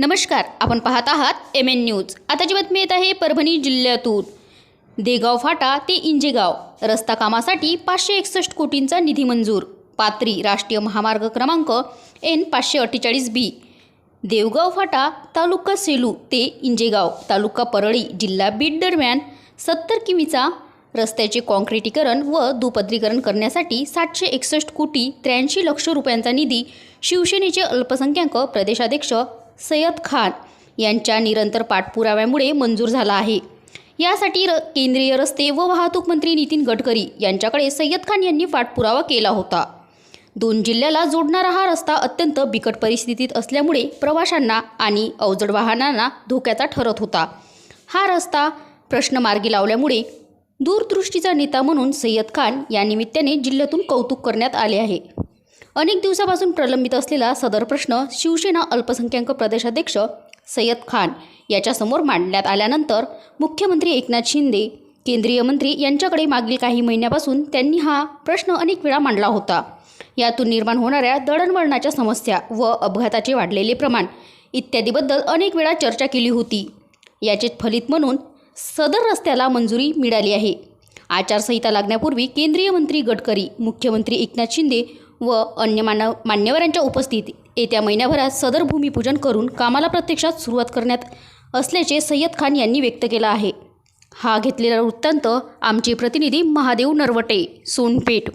नमस्कार आपण पाहत आहात एम एन न्यूज आताची बातमी येत आहे परभणी जिल्ह्यातून. देगाव फाटा ते इंजेगाव. रस्ता कामासाठी पाचशे एकसष्ट कोटींचा निधी मंजूर. पात्री राष्ट्रीय महामार्ग क्रमांक एन पाचशे अठ्ठेचाळीस बी. देवगाव फाटा तालुका सेलू ते इंजेगाव. तालुका परळी जिल्हा बीड दरम्यान सत्तर किमीचा रस्त्याचे काँक्रिटीकरण व दुपदरीकरण करण्यासाठी सातशे एकसष्ट कोटी त्र्याऐंशी लक्ष रुपयांचा निधी शिवसेनेचे अल्पसंख्याक प्रदेशाध्यक्ष सय्यद खान यांच्या निरंतर पाठपुराव्यामुळे मंजूर झाला आहे. यासाठी र केंद्रीय रस्ते व वाहतूक मंत्री नितीन गडकरी यांच्याकडे सय्यद खान यांनी पाठपुरावा केला होता. दोन जिल्ह्याला जोडणारा हा रस्ता अत्यंत बिकट परिस्थितीत असल्यामुळे प्रवाशांना आणि अवजड वाहनांना धोक्याचा ठरत होता. हा रस्ता प्रश्न मार्गी लावल्यामुळे दूरदृष्टीचा नेता म्हणून सय्यद खान या निमित्ताने जिल्ह्यातून कौतुक करण्यात आले आहे. अनेक दिवसापासून प्रलंबित असलेला सदर प्रश्न शिवसेना अल्पसंख्याक प्रदेशाध्यक्ष सय्यद खान याच्यासमोर मांडण्यात आल्यानंतर मुख्यमंत्री एकनाथ शिंदे केंद्रीय मंत्री यांच्याकडे मागील काही महिन्यापासून त्यांनी हा प्रश्न अनेक वेळा मांडला होता. यातून निर्माण होणाऱ्या दळणवळणाच्या समस्या व अपघाताचे वाढलेले प्रमाण इत्यादीबद्दल अनेक वेळा चर्चा केली होती. याचे फलित म्हणून सदर रस्त्याला मंजुरी मिळाली आहे. आचारसंहिता लागण्यापूर्वी केंद्रीय मंत्री गडकरी मुख्यमंत्री एकनाथ शिंदे व अन्य मानव मान्यवरांच्या उपस्थितीत येत्या महिन्याभरात सदर भूमिपूजन करून कामाला प्रत्यक्षात सुरुवात करण्यात असल्याचे सय्यद खान यांनी व्यक्त केला आहे. हा घेतलेला वृत्तांत आमचे प्रतिनिधी महादेव नरवटे सोनपेठ.